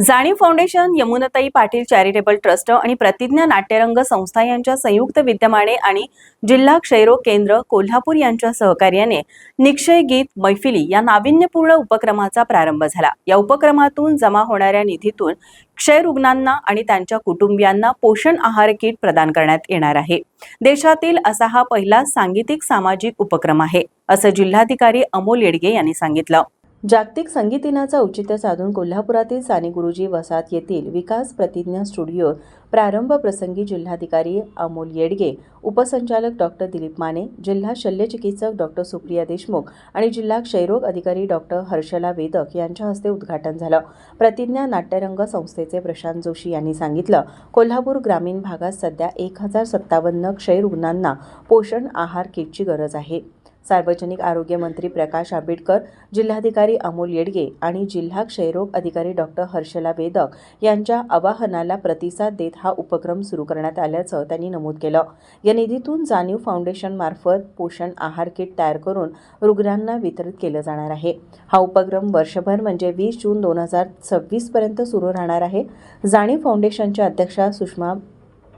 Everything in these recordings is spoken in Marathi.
Janiv foundation Yamunatai Patil charitable trust आणि प्रतिज्ञा नाट्यरंग संस्था यांच्या संयुक्त विद्यमाने आणि जिल्हा क्षयरोग केंद्र कोल्हापूर यांच्या सहकार्याने निक्षय गीत मैफिली या नाविन्यपूर्ण उपक्रमाचा प्रारंभ झाला. या उपक्रमातून जमा होणाऱ्या निधीतून क्षयरुग्णांना आणि त्यांच्या कुटुंबियांना पोषण आहार किट प्रदान करण्यात येणार आहे. देशातील असा हा पहिला सांगीतिक सामाजिक उपक्रम आहे असं जिल्हाधिकारी अमोल येडगे यांनी सांगितलं. जागतिक संगीत दिनाचं औचित्य साधून कोल्हापुरातील साने गुरुजी वसाहत येथील विकास प्रतिज्ञा स्टुडिओ प्रारंभ प्रसंगी जिल्हाधिकारी अमोल येडगे उपसंचालक डॉक्टर दिलीप माने जिल्हा शल्यचिकित्सक डॉक्टर सुप्रिया देशमुख आणि जिल्हा क्षयरोग अधिकारी डॉक्टर हर्षला वेदक यांच्या हस्ते उद्घाटन झालं. प्रतिज्ञा नाट्यरंग संस्थेचे प्रशांत जोशी यांनी सांगितलं कोल्हापूर ग्रामीण भागात सध्या एक हजार सत्तावन्न क्षयरुग्णांना पोषण आहार किटची गरज आहे. सार्वजनिक आरोग्य मंत्री प्रकाश आंबेडकर जिल्हाधिकारी अमोल येडगे आणि जिल्हा क्षयरोग अधिकारी डॉक्टर हर्षला वेदक यांच्या आवाहनाला प्रतिसाद देत हा उपक्रम सुरू करण्यात आल्याचं त्यांनी नमूद केलं. या निधीतून जाणीव फाउंडेशनमार्फत पोषण आहार किट तयार करून रुग्णांना वितरित केलं जाणार आहे. हा उपक्रम वर्षभर म्हणजे वीस जून दोन हजार सव्वीसपर्यंत सुरू राहणार आहे. जाणीव फाउंडेशनच्या अध्यक्षा सुषमा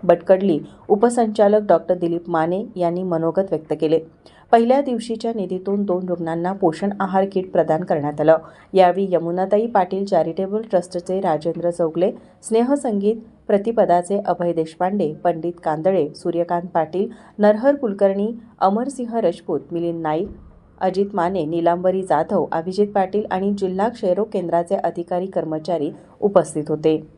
बटकडली. उपसंचालक डॉक्टर दिलीप माने यांनी मनोगत व्यक्त केले. पहिल्या दिवशीच्या निधीतून दोन रुग्णांना पोषण आहार किट प्रदान करण्यात आलं. यावेळी यमुनाताई पाटील चॅरिटेबल ट्रस्टचे राजेंद्र चौगले स्नेहसंगीत प्रतिपदाचे अभय देशपांडे पंडित कांदळे सूर्यकांत पाटील नरहर कुलकर्णी अमरसिंह रजपूत मिलिंद नाईक अजित माने निलांबरी जाधव अभिजित पाटील आणि जिल्हा क्षयरोग केंद्राचे अधिकारी कर्मचारी उपस्थित होते.